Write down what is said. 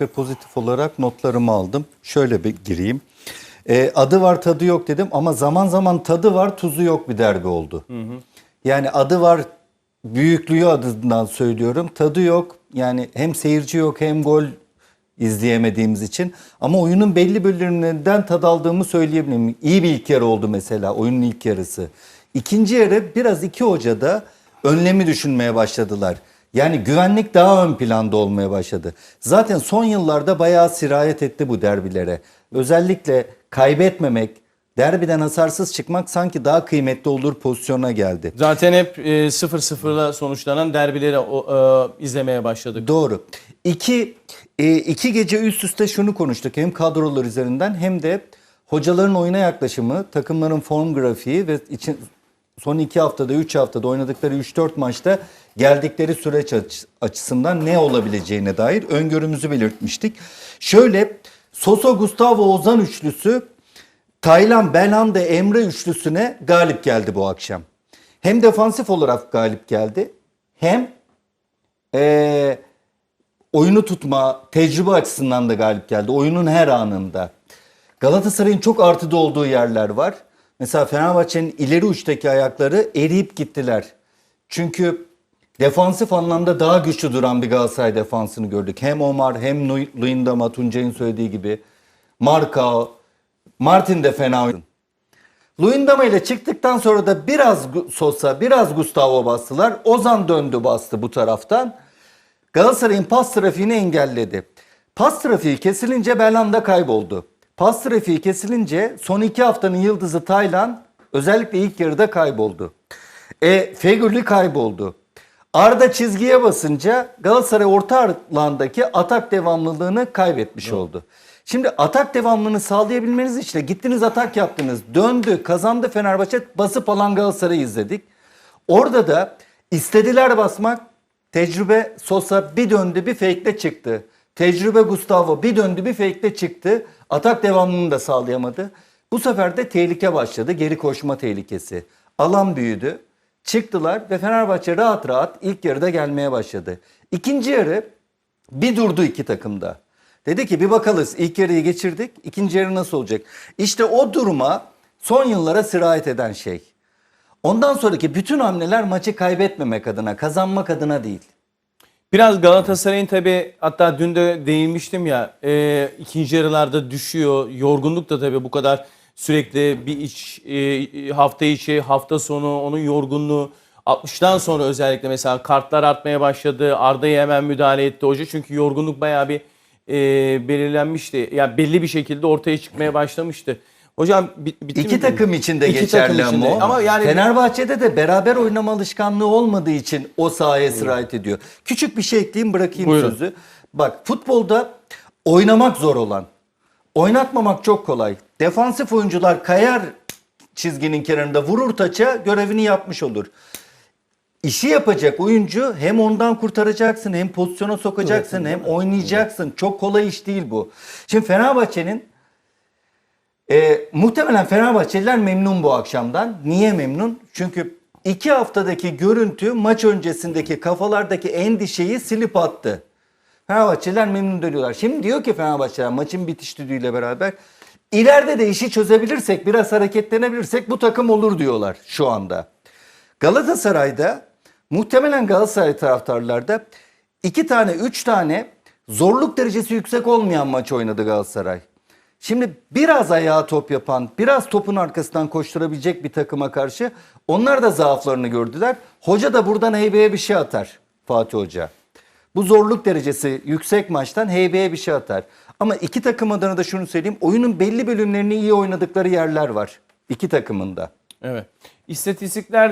ve pozitif olarak notlarımı aldım. Şöyle bir gireyim. Ee, adı var tadı yok dedim ama zaman zaman tadı var tuzu yok bir derbi oldu. Yani adı var büyüklüğü adından söylüyorum. Tadı yok. Yani hem seyirci yok hem gol izleyemediğimiz için. Ama oyunun belli bölümlerinden tad aldığımı söyleyebilirim. İyi bir ilk yarı oldu mesela oyunun ilk yarısı. İkinci yarı biraz iki hoca da önlemi düşünmeye başladılar. Yani güvenlik daha ön planda olmaya başladı. Zaten son yıllarda bayağı sirayet etti bu derbilere. Özellikle kaybetmemek, derbiden hasarsız çıkmak sanki daha kıymetli olur pozisyona geldi. Zaten hep e, 0-0'la sonuçlanan derbileri e, izlemeye başladık. Doğru. İki, e, iki gece üst üste şunu konuştuk. Hem kadrolar üzerinden hem de hocaların oyuna yaklaşımı, takımların form grafiği ve için, son iki haftada, üç haftada oynadıkları 3-4 maçta geldikleri süreç aç- açısından ne olabileceğine dair öngörümüzü belirtmiştik. Şöyle Soso, Gustavo, Ozan üçlüsü Taylan, Belhanda, Emre üçlüsüne galip geldi bu akşam. Hem defansif olarak galip geldi hem eee oyunu tutma, tecrübe açısından da galip geldi. Oyunun her anında. Galatasaray'ın çok artıda olduğu yerler var. Mesela Fenerbahçe'nin ileri uçtaki ayakları eriyip gittiler. Çünkü defansif anlamda daha güçlü duran bir Galatasaray defansını gördük. Hem Omar hem Lu- Luyendama, Tuncay'ın söylediği gibi. Marka, Martin de fena oynadı. Luyendama ile çıktıktan sonra da biraz Sosa, biraz Gustavo bastılar. Ozan döndü bastı bu taraftan. Galatasaray'ın pas trafiğini engelledi. Pas trafiği kesilince Belhanda kayboldu. Pas trafiği kesilince son iki haftanın yıldızı Taylan özellikle ilk yarıda kayboldu. E, Feguli kayboldu. Arda çizgiye basınca Galatasaray orta alandaki atak devamlılığını kaybetmiş oldu. Şimdi atak devamlılığını sağlayabilmeniz için de gittiniz atak yaptınız. Döndü, kazandı Fenerbahçe. Basıp alan Galatasaray'ı izledik. Orada da istediler basmak. Tecrübe Sosa bir döndü bir fake'le çıktı. Tecrübe Gustavo bir döndü bir fake'le çıktı. Atak devamlılığını da sağlayamadı. Bu sefer de tehlike başladı. Geri koşma tehlikesi. Alan büyüdü. Çıktılar ve Fenerbahçe rahat rahat ilk yarıda gelmeye başladı. İkinci yarı bir durdu iki takımda. Dedi ki bir bakalız ilk yarıyı geçirdik. ikinci yarı nasıl olacak? İşte o duruma son yıllara sirayet eden şey. Ondan sonraki bütün hamleler maçı kaybetmemek adına, kazanmak adına değil. Biraz Galatasaray'ın tabi hatta dün de değinmiştim ya e, ikinci yarılarda düşüyor. Yorgunluk da tabi bu kadar sürekli bir iç e, hafta içi hafta sonu onun yorgunluğu 60'tan sonra özellikle mesela kartlar artmaya başladı. Arda'ya hemen müdahale etti hoca çünkü yorgunluk bayağı bir e, belirlenmişti. Yani belli bir şekilde ortaya çıkmaya başlamıştı. Hocam bit, bitti İki mi? takım için de İki geçerli takım için ama de. o. Ama yani Fenerbahçe'de de beraber oynama alışkanlığı olmadığı için o sahaya sirayet ediyor. Küçük bir şey ekleyeyim bırakayım Buyurun. sözü. Bak futbolda oynamak zor olan, oynatmamak çok kolay. Defansif oyuncular kayar çizginin kenarında vurur taça görevini yapmış olur. İşi yapacak oyuncu hem ondan kurtaracaksın hem pozisyona sokacaksın hem oynayacaksın. Çok kolay iş değil bu. Şimdi Fenerbahçe'nin e, muhtemelen Fenerbahçeliler memnun bu akşamdan. Niye memnun? Çünkü iki haftadaki görüntü maç öncesindeki kafalardaki endişeyi silip attı. Fenerbahçeliler memnun dönüyorlar. Şimdi diyor ki Fenerbahçeliler maçın bitiş düdüğüyle beraber ileride de işi çözebilirsek, biraz hareketlenebilirsek bu takım olur diyorlar şu anda. Galatasaray'da muhtemelen Galatasaray taraftarlarda iki tane, üç tane zorluk derecesi yüksek olmayan maç oynadı Galatasaray. Şimdi biraz ayağa top yapan, biraz topun arkasından koşturabilecek bir takıma karşı onlar da zaaflarını gördüler. Hoca da buradan heybeye bir şey atar Fatih Hoca. Bu zorluk derecesi yüksek maçtan heybeye bir şey atar. Ama iki takım adına da şunu söyleyeyim. Oyunun belli bölümlerini iyi oynadıkları yerler var. İki takımında. Evet. İstatistiklerde